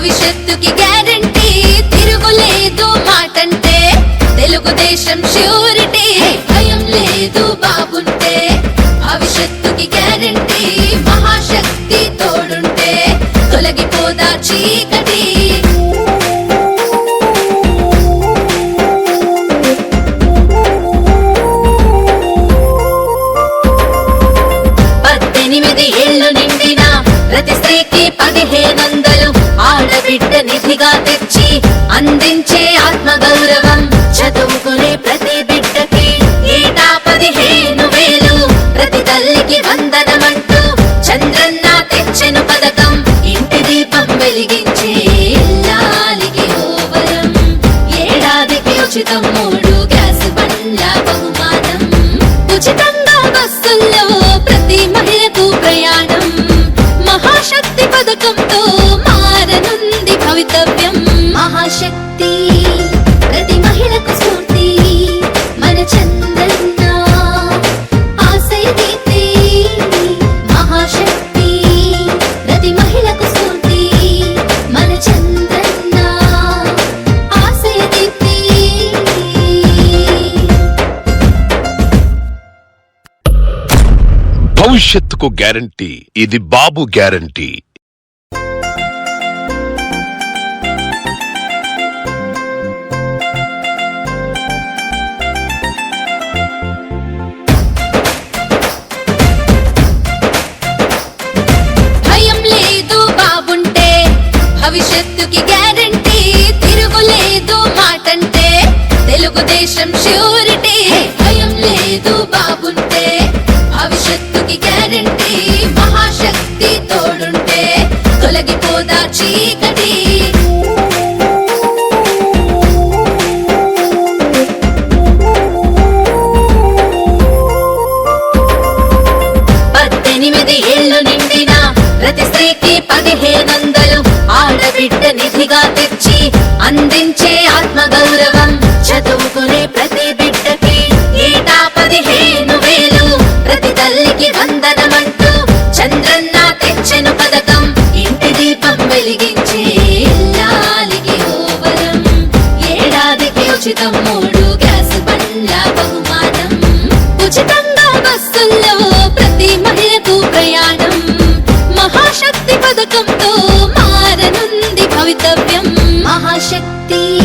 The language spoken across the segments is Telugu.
భవిష్యత్తుకి గ్యారంటీ తిరుగులేదు మాటంటే. తెలుగుదేశం ష్యూరిటీ భయం లేదు బాబుంటే. భవిష్యత్తుకి గ్యారంటీ మహాశక్తి తోడుంటే. తొలగిపోదా చీకటి. పద్దెనిమిది ఏళ్ళు నిండిన ప్రతి స్త్రీకి పదిహేను బిడ్డ నిధిగా తెచ్చి అందించే ఆత్మగౌరవం చదువుకునే ప్రతి బిడ్డకి ఏటా పదిహేను వేలు. ప్రతి తల్లికి వందనమంటూ చంద్రన్న తెచ్చెను పథకం. ఇంటి దీపం వెలిగించే ఇల్లాలికి ఓవరం ఏడాదికి ఉచితం మూడు గ్యాస్ బండ్ల బహుమానం. ఉచితంగా బస్సుల్లో ప్రతి మహిళకు ప్రయాణం. మహాశక్తి పథకంతో భవితవ్యం మహాశక్తి ప్రతి మహిళకు స్ఫూర్తి మన చంద్రన్న ఆశయ దీప్తి మహాశక్తి ప్రతి మహిళకు స్ఫూర్తి మన చంద్రన్న ఆశయ దీప్తి భవిష్యత్తుకు గ్యారంటీ ఇది బాబు గ్యారంటీ. దేశం ష్యూరిటీ భయం లేదు బాబుంటే. భవిష్యత్తుకి గ్యారంటీ మహాశక్తి తోడుంటే. తొలగిపోదా చీకటి. పద్దెనిమిది ఏళ్ళు నిండిన ప్రతి స్త్రీకి పదిహేనొందలు ఆడబిడ్డ నిధిగా తెచ్చి అందించే ఆత్మగౌరవం. వెలిగించే ఇల్లాలికి ఓవరం ఏడాదికి ఉచితం మూడు గ్యాస్ బండ్ల బహుమానం. ఉచితంగా బస్సుల్లో ప్రతి మహిళకు ప్రయాణం. మహాశక్తి పథకంతో మారనుంది భవితవ్యం. మహాశక్తి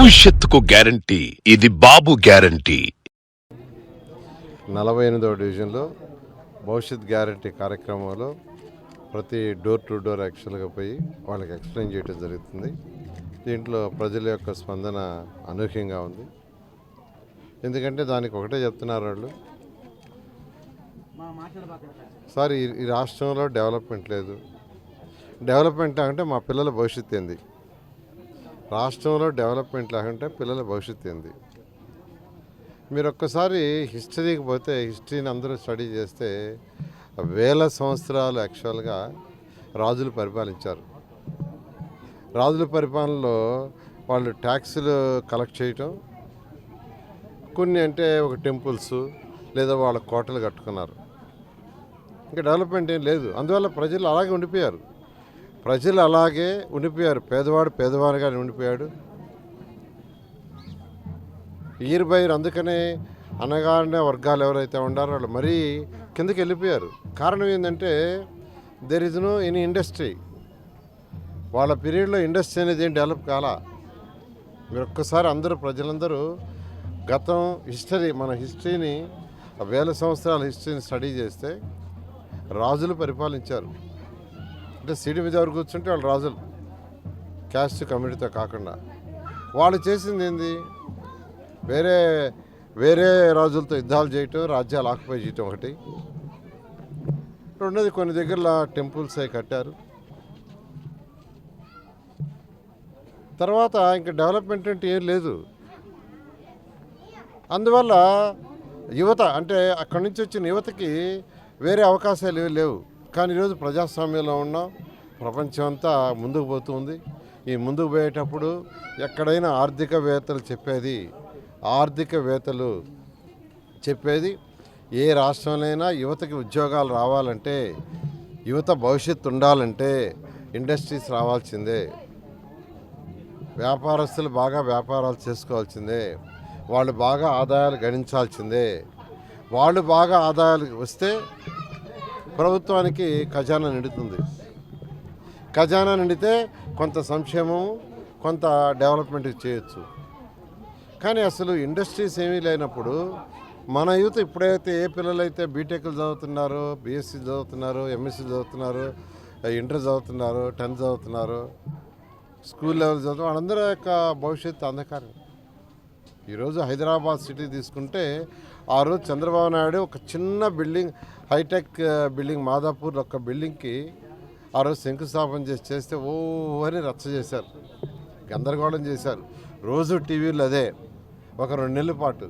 భవిష్యత్తుకు గ్యారంటీ. ఇది బాబు గ్యారంటీ. నలభై ఎనిమిదవ డివిజన్లో భవిష్యత్ గ్యారంటీ కార్యక్రమంలో ప్రతి డోర్ టు డోర్ యాక్చువల్గా పోయి వాళ్ళకి ఎక్స్ప్లెయిన్ చేయడం జరుగుతుంది. దీంట్లో ప్రజల యొక్క స్పందన అనూహ్యంగా ఉంది. ఎందుకంటే దానికి ఒకటే చెప్తున్నారు వాళ్ళు. సార్ ఈ రాష్ట్రంలో డెవలప్మెంట్ లేదు. డెవలప్మెంట్ అంటే మా పిల్లల భవిష్యత్తు ఏంది? రాష్ట్రంలో డెవలప్మెంట్ లేకుంటే పిల్లల భవిష్యత్తు ఏంది? మీరు ఒక్కసారి హిస్టరీకి పోతే హిస్టరీని అందరూ స్టడీ చేస్తే వేల సంవత్సరాలు యాక్చువల్గా రాజులు పరిపాలించారు. రాజుల పరిపాలనలో వాళ్ళు ట్యాక్సులు కలెక్ట్ చేయటం కొన్ని అంటే ఒక టెంపుల్స్ లేదా వాళ్ళ కోటలు కట్టుకున్నారు. ఇంకా డెవలప్మెంట్ ఏం లేదు. అందువల్ల ప్రజలు అలాగే ఉండిపోయారు. ప్రజలు అలాగే ఉండిపోయారు. పేదవాడు పేదవాడిగానే ఉండిపోయాడు. ఇయర్ బైర్ అందుకనే అనగానే వర్గాలు ఎవరైతే ఉండారో వాళ్ళు మరీ కిందకి వెళ్ళిపోయారు. కారణం ఏంటంటే there is no any industry వాళ్ళ పీరియడ్లో ఇండస్ట్రీ అనేది ఏం డెవలప్ కాలా. మీరు ఒక్కసారి అందరూ ప్రజలందరూ గతం హిస్టరీ మన హిస్టరీని వేల సంవత్సరాల హిస్టరీని స్టడీ చేస్తే రాజులు పరిపాలించారు. అంటే సిడి మీద ఎవరు కూర్చుంటే వాళ్ళు రాజులు. క్యాస్ట్ కమ్యూనిటీతో కాకుండా. వాళ్ళు చేసింది ఏంది? వేరే వేరే రాజులతో యుద్ధాలు చేయటం రాజ్యాలు ఆక్యుపై చేయటం ఒకటి. రెండోది కొన్ని దగ్గరలో టెంపుల్స్ అవి కట్టారు. తర్వాత ఇంకా డెవలప్మెంట్ అంటే ఏం లేదు. అందువల్ల యువత అంటే అక్కడి నుంచి వచ్చిన యువతకి వేరే అవకాశాలు ఏమీ లేవు. కానీ ఈరోజు ప్రజాస్వామ్యంలో ఉన్నాం ప్రపంచం అంతా ముందుకు పోతుంది. ఈ ముందుకు పోయేటప్పుడు ఎక్కడైనా ఆర్థికవేత్తలు చెప్పేది ఆర్థికవేత్తలు చెప్పేది ఏ రాష్ట్రంలోనైనా యువతకి ఉద్యోగాలు రావాలంటే యువత భవిష్యత్తు ఉండాలంటే ఇండస్ట్రీస్ రావాల్సిందే. వ్యాపారస్తులు బాగా వ్యాపారాలు చేసుకోవాల్సిందే. వాళ్ళు బాగా ఆదాయాలు గణించాల్సిందే. వాళ్ళు బాగా ఆదాయాలు వస్తే ప్రభుత్వానికి ఖజానా నిండుతుంది. ఖజానా నిండితే కొంత సంక్షేమం కొంత డెవలప్మెంట్ చేయొచ్చు. కానీ అసలు ఇండస్ట్రీస్ ఏమీ లేనప్పుడు మన యూత్ ఇప్పుడైతే ఏ పిల్లలైతే బీటెక్లు చదువుతున్నారో బీఎస్సీ చదువుతున్నారు ఎంఎస్సీ చదువుతున్నారు ఇంటర్ చదువుతున్నారు టెన్త్ చదువుతున్నారు స్కూల్ లెవెల్ చదువు వాళ్ళందరి యొక్క భవిష్యత్తు అంధకారం. ఈరోజు హైదరాబాద్ సిటీ తీసుకుంటే ఆ రోజు చంద్రబాబు నాయుడు ఒక చిన్న బిల్డింగ్ హైటెక్ బిల్డింగ్ మాదాపూర్ ఒక బిల్డింగ్కి ఆ రోజు శంకుస్థాపన చేసి చేస్తే ఓ అని రచ్చ చేశారు. గందరగోళం చేశారు. రోజు టీవీలో అదే. ఒక రెండు నెలల పాటు.